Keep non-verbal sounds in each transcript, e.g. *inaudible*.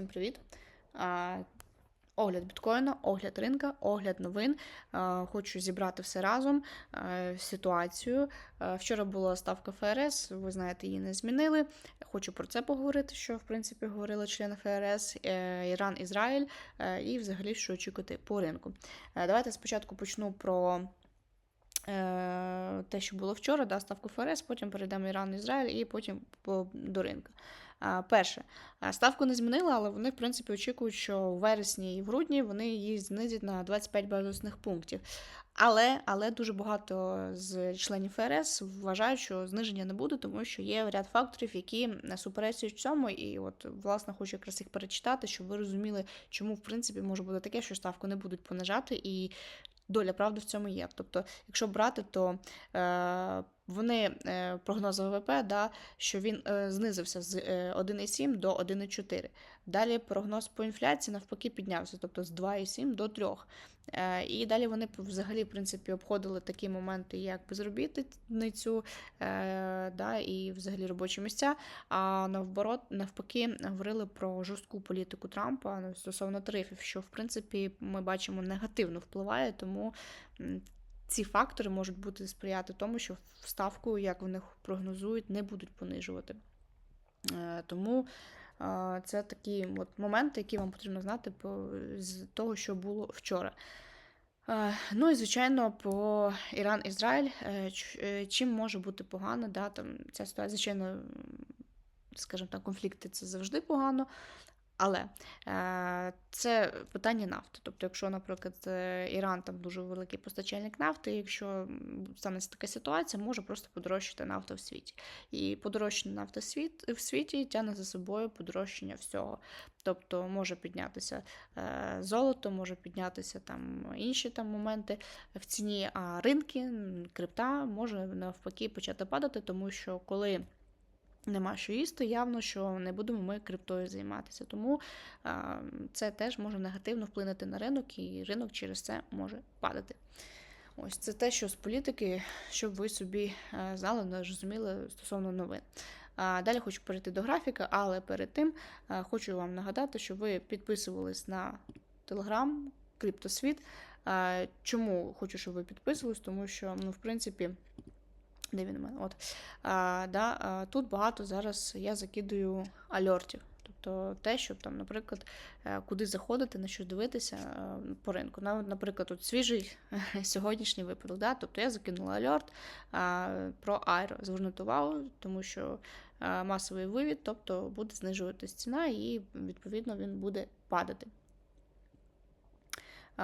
Всім привіт! Огляд біткоїна, огляд ринка, огляд новин. Хочу зібрати все разом, а, ситуацію. А, Вчора була ставка ФРС, ви знаєте, її не змінили. Хочу про це поговорити, що в принципі говорили члени ФРС, е, Іран, Ізраїль е, і взагалі що очікувати по ринку. Е, Давайте спочатку почну про. Е, Те, що було вчора, да, ставку ФРС, потім перейдемо Іран, Ізраїль і потім до ринку. Перше, ставку не змінили, але вони, в принципі, очікують, що в вересні і в грудні вони її знизять на 25 базисних пунктів. Але, але дуже багато з членів ФРС вважають, що зниження не буде, тому що є ряд факторів, які суперечують цьому. І от, власне, хочу якраз їх перечитати, щоб ви розуміли, чому, в принципі, може бути таке, що ставку не будуть понижати, і доля правди в цьому є. Тобто, якщо брати, то е, вони е, прогнози ВВП, да, що він е, знизився з е, 1,7 до 1,4. Далі прогноз по інфляції навпаки піднявся, тобто з 2,7 до 3. Е, і далі вони взагалі, в принципі, обходили такі моменти, як безробітницю, е, да, і взагалі робочі місця. А наоборот, навпаки, говорили про жорстку політику Трампа ну, стосовно тарифів, що в принципі ми бачимо негативно впливає, тому. Ці фактори можуть бути сприяти тому, що ставку, як вони прогнозують, не будуть понижувати. Е, Тому е, це такі от моменти, які вам потрібно знати з того, що було вчора. Е, Ну і звичайно, по Іран-Ізраїль, чим може бути погано, да, там ця ситуація, звичайно, скажімо так, конфлікти це завжди погано. Але е, це питання нафти. Тобто, якщо, наприклад, е, Іран там дуже великий постачальник нафти, якщо станеться така ситуація, може просто подорожчати нафта в світі. І подорожчання нафти в світі тягне за собою подорожчання всього. Тобто може піднятися е, золото, може піднятися там інші там моменти в ціні, а ринки, крипта може навпаки почати падати, тому що коли нема що їсти, явно, що не будемо ми криптою займатися. Тому а, це теж може негативно вплинути на ринок, і ринок через це може падати. Ось це те, що з політики, щоб ви собі знали, розуміли стосовно новин. Далі хочу перейти до графіка, але перед тим хочу вам нагадати, що ви підписувались на Телеграм, Криптосвіт. Чому хочу, щоб ви підписувались? Тому що, ну, в принципі, де він у мене? От. А, да, а, тут багато зараз я закидую альортів. Тобто те, щоб там, наприклад, е, куди заходити, на що дивитися е, по ринку. Наприклад, тут свіжий *laughs* сьогоднішній випадок. Да? Тобто я закинула альорт про Айро. Звернути увагу, тому що а, масовий вивід, тобто буде знижуватись ціна, і відповідно він буде падати.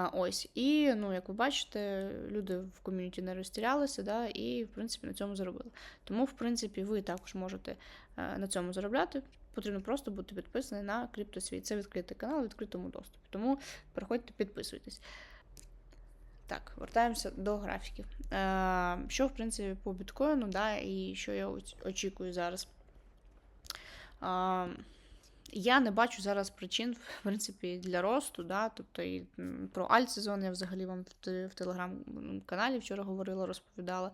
Ось, і ну, як ви бачите, люди в ком'юніті не розтірялися, да, і в принципі на цьому заробили. Тому, в принципі, ви також можете е, на цьому заробляти. Потрібно просто бути підписаний на криптосвіт. Це відкритий канал в відкритому доступі. Тому переходьте, підписуйтесь. Так, вертаємося до графіків. Е, Що, в принципі, по біткоїну, да, і що я очікую зараз. Я не бачу зараз причин, в принципі, для росту. Да? Тобто і про альт-сезон я взагалі вам в, телеграм-каналі вчора говорила, розповідала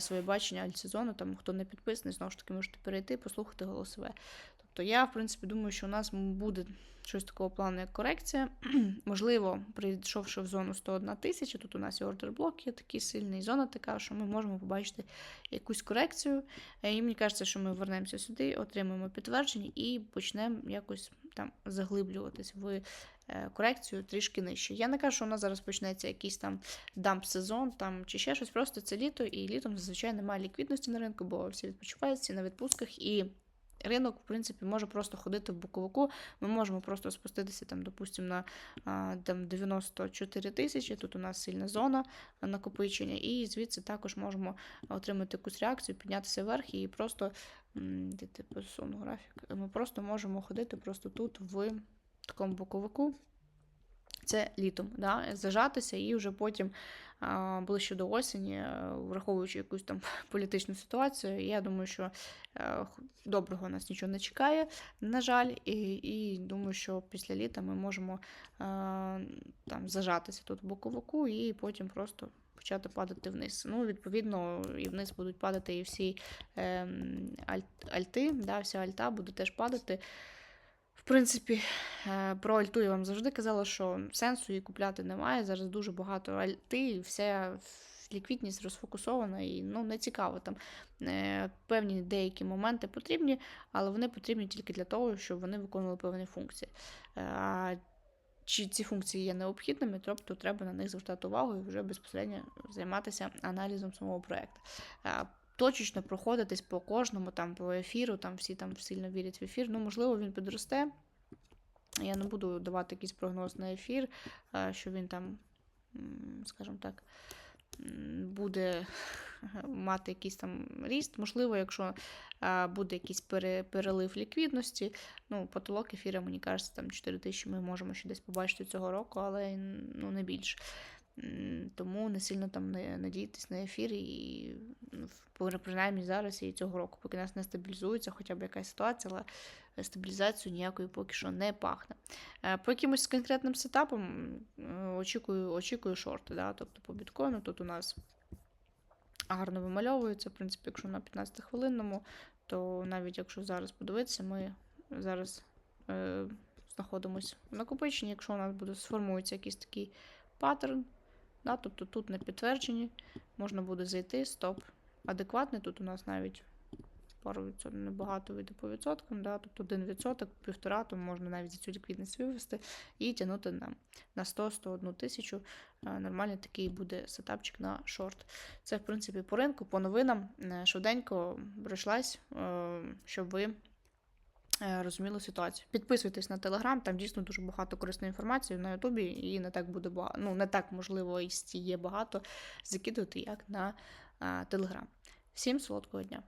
своє бачення альт-сезону. Там хто не підписаний, знову ж таки можете перейти, послухати голосове. Тобто я, в принципі, думаю, що у нас буде щось такого плану, як корекція. *clears throat* Можливо, прийшовши в зону 101 тисяча, тут у нас і ордер-блок є такий сильний, зона така, що ми можемо побачити якусь корекцію. Е, І мені кажеться, що ми вернемося сюди, отримаємо підтвердження і почнемо якось там заглиблюватись в е, корекцію трішки нижче. Я не кажу, що у нас зараз почнеться якийсь там дамп-сезон там, чи ще щось, просто це літо, і літом зазвичай немає ліквідності на ринку, бо всі відпочивають, всі на відпустках і. Ринок, в принципі, може просто ходити в боковику. Ми можемо просто спуститися, там, допустимо, на там, 94 тисячі. Тут у нас сильна зона накопичення, і звідси також можемо отримати якусь реакцію, піднятися вверх і просто де ти посуну графік. Ми просто можемо ходити просто тут в такому боковику. Це літом, да, зажатися і вже потім ближче до осені, е, враховуючи якусь там *laughs* політичну ситуацію, я думаю, що е, доброго нас нічого не чекає, на жаль, і, і думаю, що після літа ми можемо е, там зажатися тут в боковику і потім просто почати падати вниз. Ну, відповідно, і вниз будуть падати і всі ем, альти, да, вся альта буде теж падати. В принципі, е, про альту я вам завжди казала, що сенсу її купляти немає. Зараз дуже багато альти, і вся ліквідність розфокусована і ну, не цікаво. Там е, певні деякі моменти потрібні, але вони потрібні тільки для того, щоб вони виконували певні функції. Е, А чи ці функції є необхідними, тобто треба на них звертати увагу і вже безпосередньо займатися аналізом самого проекту. Точечно проходитись по кожному, там по ефіру, там всі там сильно вірять в ефір. Ну, можливо, він підросте. Я не буду давати якийсь прогноз на ефір, е, що він там, скажімо так, буде *laughs* мати якийсь там ріст. Можливо, якщо е, буде якийсь перелив ліквідності. Ну, потолок ефіра, мені кажеться, там 4 тисячі ми можемо ще десь побачити цього року, але ну, не більше. Тому не сильно там не надійтесь на ефір і ну, принаймні зараз і цього року, поки нас не стабілізується, хоча б якась ситуація, але стабілізацію ніякої поки що не пахне. Е, По якимось конкретним сетапам очікую, очікую шорти. Да? Тобто по біткоїну тут у нас гарно вимальовується. В принципі, якщо на 15-хвилинному, то навіть якщо зараз подивитися, ми зараз е, знаходимося в накопиченні. Якщо у нас буде сформується якийсь такий паттерн, да, тобто тут на підтвердженні можна буде зайти, стоп. Адекватний тут у нас навіть пару відсотків, небагато вийде по відсоткам, да, тобто один відсоток, півтора, то можна навіть за цю ліквідність вивести і тягнути на, на 100-101 тисячу. Е, Нормальний такий буде сетапчик на шорт. Це, в принципі, по ринку, по новинам. Е, Швиденько пройшлась, е, щоб ви розуміли ситуацію. Підписуйтесь на телеграм, там дійсно дуже багато корисної інформації на Ютубі, і не так буде багато. Ну, не так можливо, і є багато закидувати, як на телеграм. Всім солодкого дня!